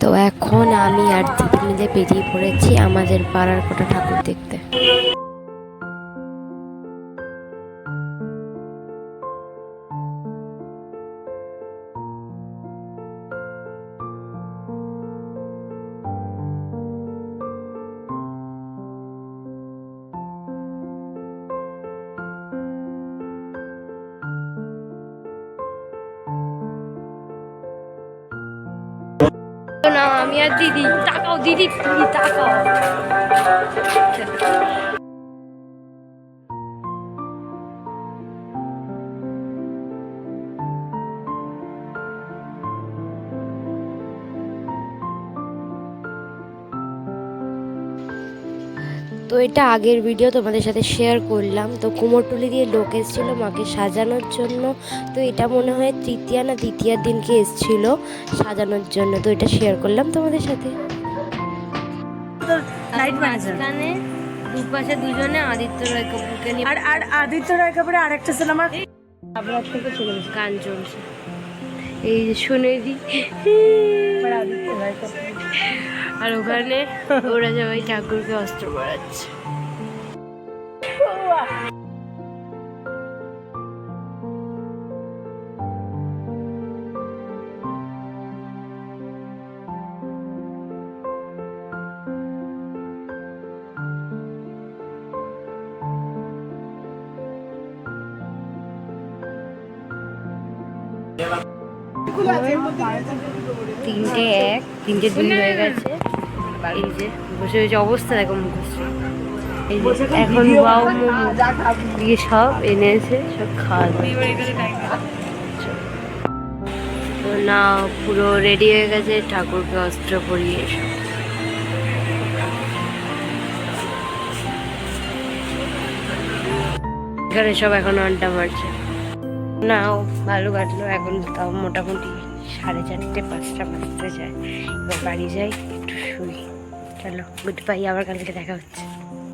তো এখন আমি আর দিদি মিলে বেরিয়ে পড়েছি আমাদের পাড়ার কটা ঠাকুর দেখতে। আমি আর দিদি তাকাও দিদি দিদি তাকাও তো এটা আগের ভিডিও তোমাদের সাথে শেয়ার করলাম। তো কুমোরটুলি দিয়ে লোক এসেছিল মাকে সাজানোর জন্য। তো এটা মনে হয় তৃতীয়া না দ্বিতীয়ার দিনকে এসেছিল সাজানোর জন্য। তো এটা শেয়ার করলাম তোমাদের সাথে। দুপাশে দুজনে আদিত্য রয় কাপুরকে নিয়ে আর আর আদিত্য রায় কাপুরের আরেকটা সিনেমা আবরাত থেকে চলে গান চলছে এই যে শুনে দি আর ওখানে ওরা সবাই ঠাকুরকে অস্ত্র পড়াচ্ছে তিনটে এক তিনটে দুই হয়ে গেছে। এই যে বসে বসে অবস্থা দেখো মুখশ্রী এই যে এখন বাউ মোমো দিয়ে সব এনেছে সব খাওয়া তো না পুরো রেডি হয়ে গেছে ঠাকুরকে অস্ত্র পরিয়ে সব এখানে সব এখন আড্ডা মারছে। না, ও ভালো কাটলো। এখন তাও মোটামুটি সাড়ে চারটে, পাঁচটা বাজতে যায়। এবার বাড়ি যাই, একটু শুই। চলো গুড বাই আবার কালকে দেখা হচ্ছে।